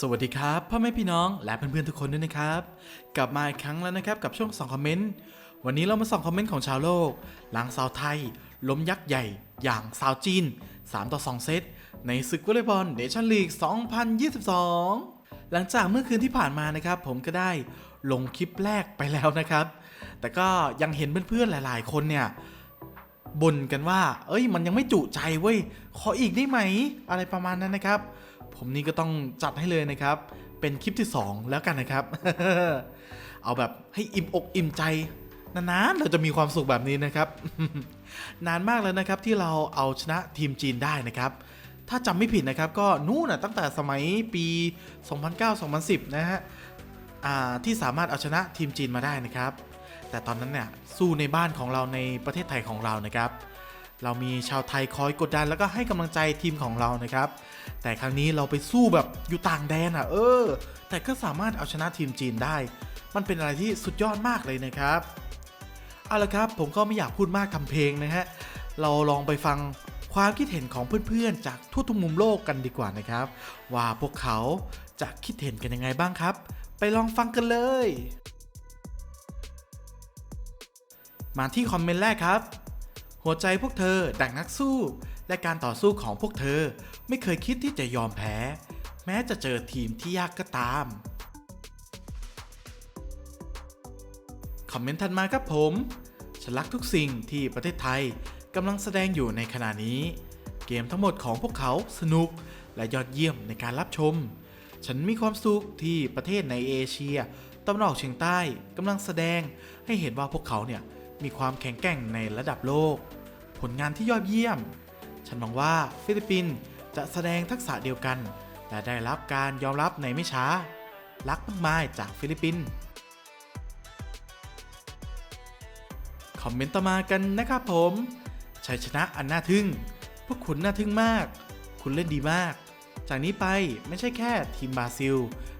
สวัสดีครับพ่อแม่พี่น้องและเพื่อนๆทุกคนด้วยนะครับ กลับมาอีกครั้งแล้วนะครับกับช่วง2คอมเมนต์วันนี้เรามาส่องคอมเมนต์ของชาวโลก หลังสาวไทย ล้มยักษ์ใหญ่ อย่างสาวจีน 3 ต่อ 2 เซต ในศึกวอลเลย์บอลเนชั่นลีก 2022 หลังจากเมื่อคืนที่ผ่านมานะครับ ผมก็ได้ลงคลิปแรกไปแล้วนะครับ แต่ก็ยังเห็นเพื่อนๆหลาย ๆ คนเนี่ยบ่นกันว่า เอ้ยมันยังไม่จุใจเว้ยขออีกได้ไหม อะไรประมาณนั้นนะครับ ผมนี่ก็ต้องจัดให้เลยนะครับ เป็นคลิปที่ 2 แล้วกันนะครับ เอาแบบให้อิ่มอกอิ่มใจนานๆเราจะมีความสุขแบบนี้นะครับ นานมากแล้วนะครับที่เราเอาชนะทีมจีนได้นะครับ ถ้าจำไม่ผิดนะครับ ก็นู่นนะตั้งแต่สมัยปี 2009-2010 นะฮะที่สามารถเอาชนะทีมจีนมาได้นะครับ แต่ตอนนั้นเนี่ยสู้ในบ้านของเราในประเทศไทยของเรานะครับ เรามีชาวไทยคอยกดดันแล้วก็ให้กำลังใจทีมของเรานะครับ แต่ครั้งนี้เราไปสู้แบบอยู่ต่างแดนอะ เออ แต่ก็สามารถเอาชนะทีมจีนได้ มันเป็นอะไรที่สุดยอดมากเลยนะครับ เอาละครับผมก็ไม่อยากพูดมากทำเพลงนะฮะ เราลองไปฟังความคิดเห็นของเพื่อนๆ จากทั่วทุกมุมโลกกันดีกว่านะครับ ว่าพวกเขาจะคิดเห็นกันยังไงบ้างครับ ไปลองฟังกันเลย มาที่คอมเมนต์แรกครับ หัวใจพวกเธอดังนักสู้ และการต่อสู้ของพวกเธอไม่เคยคิดที่จะยอมแพ้ แม้จะเจอทีมที่ยากก็ตาม คอมเมนต์ถัดมาครับผมฉันรักทุกสิ่งที่ประเทศไทยกำลังแสดงอยู่ในขณะนี้ เกมทั้งหมดของพวกเขาสนุกและยอดเยี่ยมในการรับชม ฉันมีความสุขที่ประเทศในเอเชียตะวันออกเฉียงใต้กำลังแสดงให้เห็นว่าพวกเขาเนี่ย มีความแข็งแกร่งในระดับโลก ผลงานที่ยอดเยี่ยม ฉันหวังว่าฟิลิปปินส์จะแสดงทักษะเดียวกัน และได้รับการยอมรับในไม่ช้า รักมากมายจากฟิลิปปินส์คอมเมนต์ต่อมากันนะครับผมชัยชนะอันน่าทึ่ง พวกคุณน่าทึ่งมาก คุณเล่นดีมาก จากนี้ไปไม่ใช่แค่ทีมบราซิล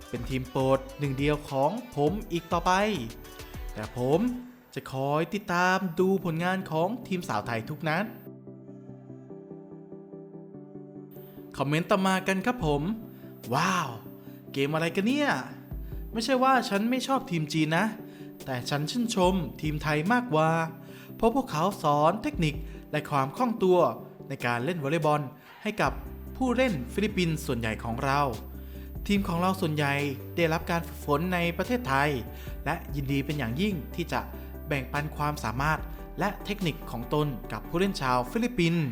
เป็นทีมโปรดหนึ่งเดียวของผมอีกต่อไป แต่ผม จะคอยติดตามดูผลงานของทีมสาวไทยทุกนัด คอมเมนต์ต่อมากันครับผม ว้าว เกมอะไรกันเนี่ย ไม่ใช่ว่าฉันไม่ชอบทีมจีนนะ แต่ฉันชื่นชมทีมไทยมากกว่า เพราะพวกเขาสอนเทคนิคและความคล่องตัวในการเล่นวอลเลย์บอลให้กับผู้เล่นฟิลิปปินส์ส่วนใหญ่ของเรา ทีมของเราส่วนใหญ่ได้รับการฝึกฝนในประเทศไทย และยินดีเป็นอย่างยิ่งที่จะ บ่งปันความสามารถและเทคนิคของตนกับผู้เล่นชาวฟิลิปปินส์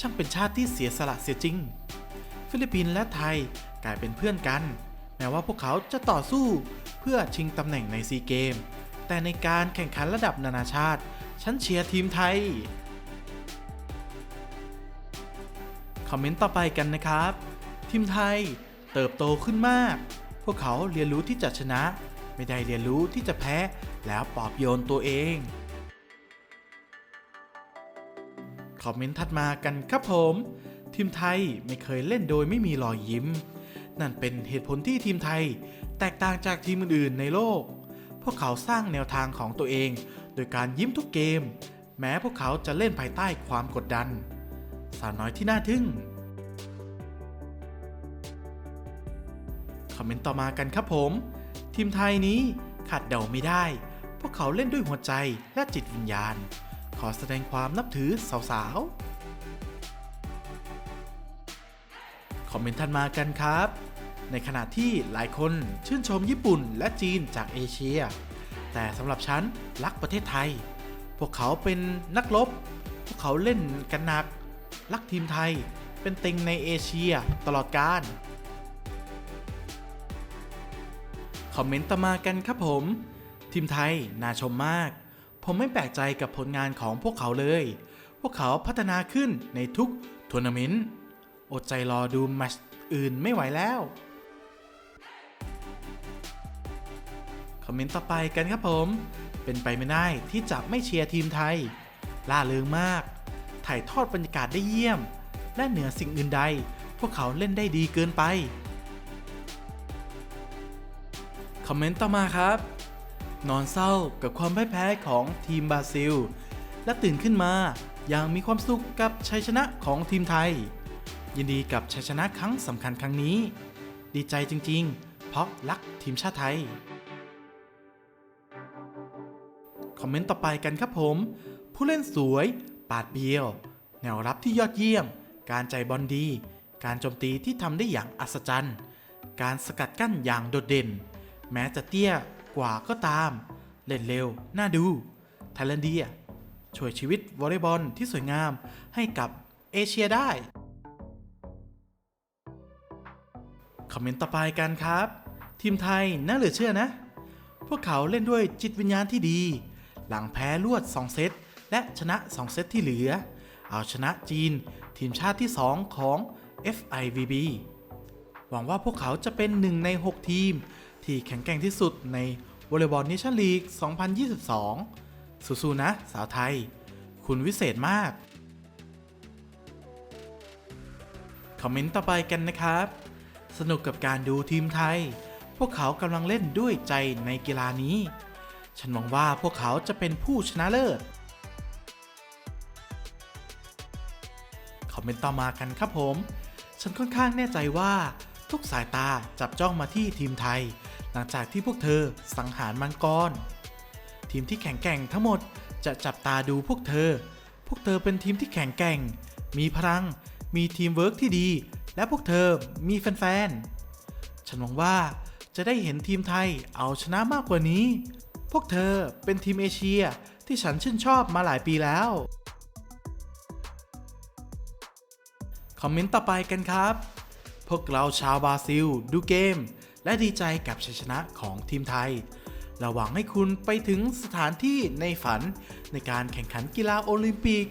ช่างเป็นชาติที่เสียสละเสียจริง ฟิลิปปินส์และไทยกลายเป็นเพื่อนกัน แม้ว่าพวกเขาจะต่อสู้เพื่อชิงตำแหน่งในซีเกม แต่ในการแข่งขันระดับนานาชาติ ฉันเชียร์ทีมไทย คอมเมนต์ต่อไปกันนะครับ ทีมไทยเติบโตขึ้นมาก พวกเขาเรียนรู้ที่จะชนะ ไม่ได้เรียนรู้ที่จะแพ้ แล้วปอบโยนตัวเอง คอมเมนต์ถัดมากันครับผม ทีมไทยไม่เคยเล่นโดยไม่มีรอยยิ้ม นั่นเป็นเหตุผลที่ทีมไทย แตกต่างจากทีมอื่นๆในโลก พวกเขาสร้างแนวทางของตัวเอง โดยการยิ้มทุกเกม แม้พวกเขาจะเล่นภายใต้ความกดดัน สาวน้อยที่น่าทึ่งคอมเมนต์ต่อมากันครับผม ทีมไทยนี้ขาดเดาไม่ได้ พวกเขาเล่นด้วยหัวใจและจิตวิญญาณ ขอแสดงความนับถือสาวๆ คอมเมนต์ถัดมากันครับ ในขณะที่หลายคนชื่นชมญี่ปุ่นและจีนจากเอเชีย แต่สำหรับฉันรักประเทศไทย พวกเขาเป็นนักรบ พวกเขาเล่นกันหนัก รักทีมไทยเป็นเต็งในเอเชียตลอดกาล คอมเมนต์ต่อมากันครับผม ทีมไทยน่าชมมาก ผมไม่แปลกใจกับผลงานของพวกเขาเลย พวกเขาพัฒนาขึ้นในทุกทัวร์นาเมนต์อดใจรอดูแมตช์อื่นไม่ไหวแล้วคอมเมนต์ต่อไปกันครับผม เป็นไปไม่ได้ที่จะไม่เชียร์ทีมไทย ล่าเริงมาก ถ่ายทอดบรรยากาศได้เยี่ยม และเหนือสิ่งอื่นใด พวกเขาเล่นได้ดีเกินไป คอมเมนต์ต่อมาครับ นอนเศร้ากับความพ่ายแพ้ของทีมบราซิล และตื่นขึ้นมาอย่างมีความสุขกับชัยชนะของทีมไทย ยินดีกับชัยชนะครั้งสำคัญครั้งนี้ ดีใจจริง ๆ เพราะรักทีมชาติไทย คอมเมนต์ต่อไปกันครับผม ผู้เล่นสวย ปาดเปรียว แนวรับที่ยอดเยี่ยม การใจบอลดี การโจมตีที่ทำได้อย่างอัศจรรย์ การสกัดกั้นอย่างโดดเด่น แม้จะเตี้ยกว่าก็ตาม เล่นเร็ว น่าดูไทยแลนเดียช่วยชีวิตวอลเลย์บอลที่สวยงามให้กับเอเชียได้ คอมเมนต์ต่อไปกันครับ ทีมไทยน่าเหลือเชื่อนะ พวกเขาเล่นด้วยจิตวิญญาณที่ดี หลังแพ้รวด 2 เซต และชนะ 2 เซตที่เหลือ เอาชนะจีน ทีมชาติที่ 2 ของ FIVB หวังว่าพวกเขาจะเป็นหนึ่งใน 6 ทีม ที่แข็งแกร่งที่สุดในวอลเลย์บอลนิชั่นลีก 2022 สู้ๆนะ สาวไทย คุณวิเศษมาก คอมเมนต์ต่อไปกันนะครับ สนุกกับการดูทีมไทย พวกเขากำลังเล่นด้วยใจในกีฬานี้ ฉันหวังว่าพวกเขาจะเป็นผู้ชนะเลิศคอมเมนต์ต่อมากันครับผม ฉันค่อนข้างแน่ใจว่าทุกสายตาจับจ้องมาที่ทีมไทย หลังจากที่พวกเธอสังหารมังกร ทีมที่แข็งแกร่งทั้งหมดจะจับตาดูพวกเธอ พวกเธอเป็นทีมที่แข็งแกร่ง มีพลัง มีทีมเวิร์กที่ดี และพวกเธอมีแฟนๆ ฉันหวังว่าจะได้เห็นทีมไทยเอาชนะมากกว่านี้ พวกเธอเป็นทีมเอเชียที่ฉันชื่นชอบมาหลายปีแล้ว คอมเมนต์ต่อไปกันครับ พวกเราชาวบราซิล ดูเกม และดีใจกับชัยชนะของทีมไทยเราหวังให้คุณไปถึงสถานที่ในฝันในการแข่งขันกีฬาโอลิมปิก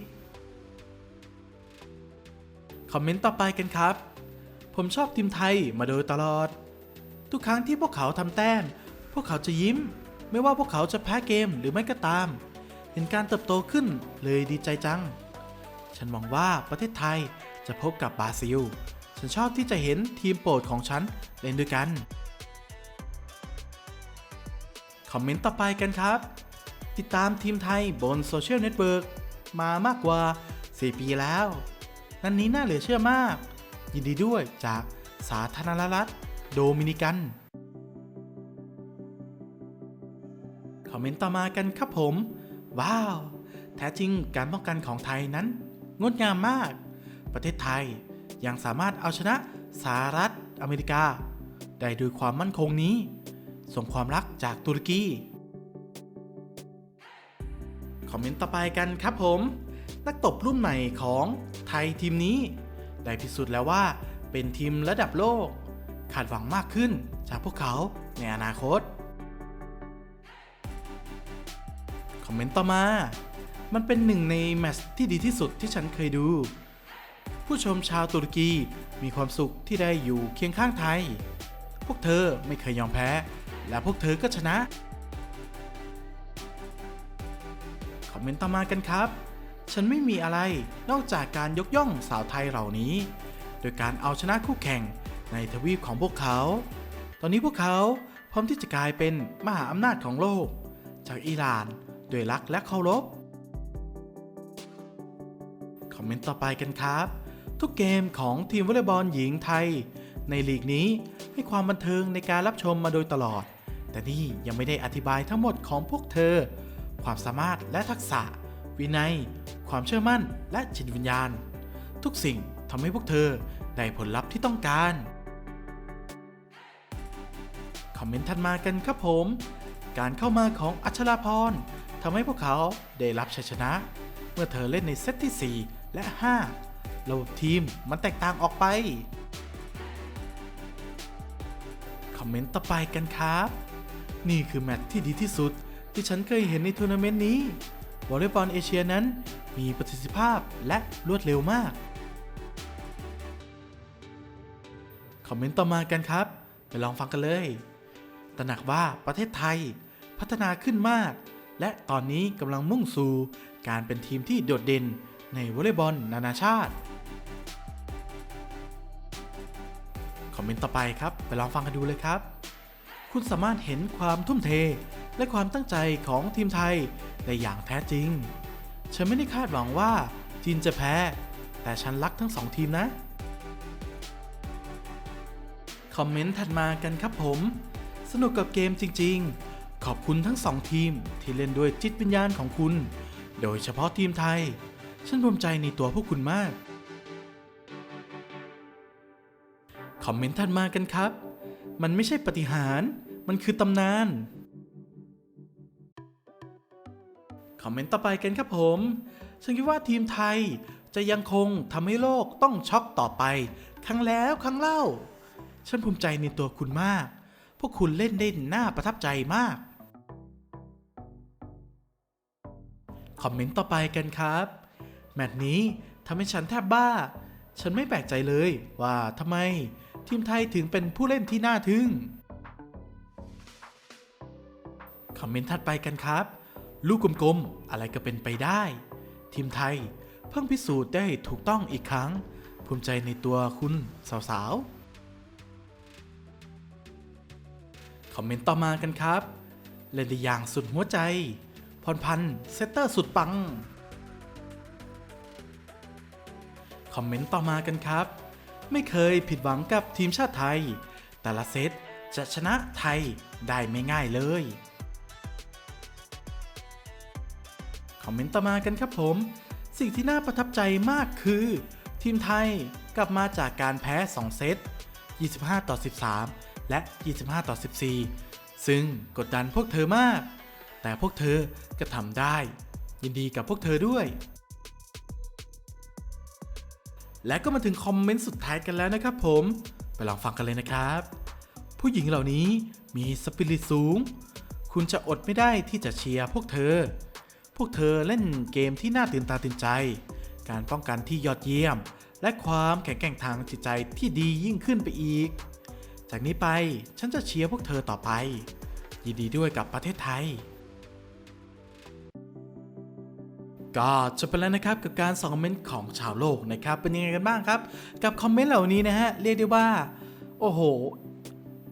คอมเมนต์ต่อไปกันครับ ผมชอบทีมไทยมาโดยตลอด ทุกครั้งที่พวกเขาทำแต้ม พวกเขาจะยิ้ม ไม่ว่าพวกเขาจะแพ้เกมหรือไม่ก็ตาม เห็นการเติบโตขึ้นเลยดีใจจัง ฉันหวังว่าประเทศไทยจะพบกับบราซิล ฉันชอบที่จะเห็นทีมโปรดของฉันเล่นด้วยกัน คอมเมนต์ต่อไปกันครับ ติดตามทีมไทยบนโซเชียลเน็ตเวิร์กมามากกว่า 4 ปีแล้ว นันนี้น่าเหลือเชื่อมาก ยินดีด้วยจากสาธารณรัฐโดมินิกัน คอมเมนต์ต่อมากันครับผม ว้าว แท้จริงการป้องกันของไทยนั้น งดงามมาก ประเทศไทยยังสามารถเอาชนะสหรัฐอเมริกา ได้ด้วยความมั่นคงนี้ ส่งความรักจากตุรกี คอมเมนต์ต่อไปกันครับผม นักตบรุ่นใหม่ของไทยทีมนี้ ได้พิสูจน์แล้วว่าเป็นทีมระดับโลก คาดหวังมากขึ้นจากพวกเขาในอนาคต คอมเมนต์ต่อมา มันเป็นหนึ่งในแมตช์ที่ดีที่สุดที่ฉันเคยดู ผู้ชมชาวตุรกีมีความสุขที่ได้อยู่เคียงข้างไทย พวกเธอไม่เคยยอมแพ้ และพวกเธอก็ชนะ คอมเมนต์ต่อมากันครับ ฉันไม่มีอะไรนอกจากการยกย่องสาวไทยเหล่านี้ โดยการเอาชนะคู่แข่งในทวีปของพวกเขา ตอนนี้พวกเขาพร้อมที่จะกลายเป็นมหาอำนาจของโลก จากอิหร่านด้วยรักและเคารพ คอมเมนต์ต่อไปกันครับ ทุกเกมของทีมวอลเลย์บอลหญิงไทย ในลีกนี้ให้ความบันเทิงในการรับชมมาโดยตลอด แต่นี่ยังไม่ได้อธิบายทั้งหมดของพวกเธอ ความสามารถและทักษะ วินัย ความเชื่อมั่น และจิตวิญญาณ ทุกสิ่งทำให้พวกเธอได้ผลลัพธ์ที่ต้องการ คอมเมนต์ถัดมากันครับผม การเข้ามาของอัชราพรทำให้พวกเขาได้รับชัยชนะ เมื่อเธอเล่นในเซตที่ 4 และ 5 ระบบทีมมันแตกต่างออกไป คอมเมนต์ต่อไปกันครับ นี่คือแมตช์ที่ดีที่สุด ที่ฉันเคยเห็นในทัวร์นาเมนต์นี้วอลเลย์บอลเอเชียนั้นมีประสิทธิภาพและรวดเร็วมาก คอมเมนต์ต่อมากันครับ ไปลองฟังกันเลย ตระหนักว่าประเทศไทยพัฒนาขึ้นมาก และตอนนี้กำลังมุ่งสู่การเป็นทีมที่โดดเด่นในวอลเลย์บอลนานาชาติ คอมเมนต์ต่อไปครับ ไปลองฟังกันดูเลยครับ คุณสามารถเห็นความทุ่มเท และความตั้งใจของทีมไทยได้อย่างแท้จริง ฉันไม่ได้คาดหวังว่าจีนจะแพ้ แต่ฉันรักทั้งสองทีมนะ คอมเมนต์ถัดมากันครับผม สนุกกับเกมจริง ๆ ขอบคุณทั้งสองทีมที่เล่นด้วยจิตวิญญาณของคุณ โดยเฉพาะทีมไทย ฉันภูมิใจในตัวพวกคุณมาก คอมเมนต์ถัดมากันครับ มันไม่ใช่ปฏิหาร มันคือตำนาน คอมเมนต์ต่อไปกันครับผม ฉันคิดว่าทีมไทยจะยังคงทำให้โลกต้องช็อกต่อไป ครั้งแล้วครั้งเล่า ฉันภูมิใจในตัวคุณมาก พวกคุณเล่นได้น่าประทับใจมาก คอมเมนต์ต่อไปกันครับ แมตช์นี้ทำให้ฉันแทบบ้า ฉันไม่แปลกใจเลยว่าทำไม ทีมไทยถึงเป็นผู้เล่นที่น่าทึ่ง คอมเมนต์ถัดไปกันครับ ลูกกลมๆ อะไรก็เป็นไปได้ ทีมไทยเพิ่งพิสูจน์ได้ถูกต้องอีกครั้ง ภูมิใจในตัวคุณสาวๆ คอมเมนต์ต่อมากันครับ เล่นได้อย่างสุดหัวใจ พรพันธ์เซตเตอร์สุดปัง คอมเมนต์ต่อมากันครับ ไม่เคยผิดหวังกับทีมชาติไทย แต่ละเซตจะชนะไทยได้ไม่ง่ายเลย คอมเมนต์ต่อมากันครับผม สิ่งที่น่าประทับใจมากคือ ทีมไทยกลับมาจากการแพ้ 2 เซต 25 ต่อ 13 และ 25 ต่อ 14 ซึ่งกดดันพวกเธอมาก แต่พวกเธอก็ทำได้ ยินดีกับพวกเธอด้วย และก็มาถึงคอมเมนต์สุดท้ายกันแล้วนะครับผม ไปลองฟังกันเลยนะครับ ผู้หญิงเหล่านี้มีสปิริตสูง คุณจะอดไม่ได้ที่จะเชียร์พวกเธอ พวกเธอเล่นเกมที่น่าตื่นตาตื่นใจ การป้องกันที่ยอดเยี่ยม และความแข็งแกร่งทางจิตใจที่ดียิ่งขึ้นไปอีก จากนี้ไปฉันจะเชียร์พวกเธอต่อไป ยินดีด้วยกับประเทศไทย ก็จบไปแล้วนะครับกับการสองคอมเมนต์ของชาวโลกนะครับ เป็นยังไงกันบ้างครับ กับคอมเมนต์เหล่านี้นะฮะเรียกได้ว่า โอ้โห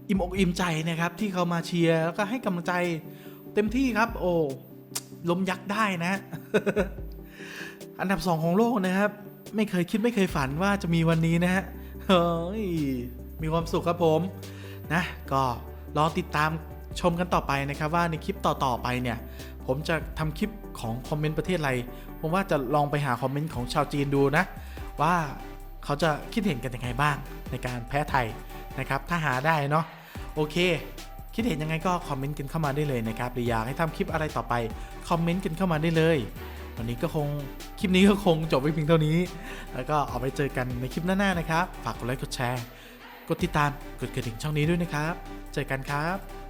อิ่มอกอิ่มใจนะครับ ที่เขามาเชียร์แล้วก็ให้กำลังใจเต็มที่ครับ โอ้ลมยักษ์ได้นะ อันดับสองของโลกนะครับ ไม่เคยคิดไม่เคยฝันว่าจะมีวันนี้นะฮะเฮ้ยมีความสุขครับผมนะ ก็รอติดตามชมกันต่อไปนะครับว่าในคลิปต่อๆไปเนี่ย ผมจะทำคลิปของคอมเมนต์ประเทศอะไร ผมว่าจะลองไปหาคอมเมนต์ของชาวจีนดูนะ ว่าเขาจะคิดเห็นกันยังไงบ้างในการแพ้ไทยนะครับ ถ้าหาได้เนาะโอเค คิดเห็นยังไงก็คอมเมนต์กันเข้ามาได้เลยนะครับหรืออยากให้ทำคลิปอะไรต่อไปคอมเมนต์กันเข้ามาได้เลย วันนี้ก็คงคลิปนี้ก็คงจบไว้เพียงเท่านี้ แล้วก็เอาไปเจอกันในคลิปหน้าๆนะครับ ฝากกดไลค์กดแชร์ กดติดตามกดกระดิ่งช่องนี้ด้วยนะครับ เจอกันครับ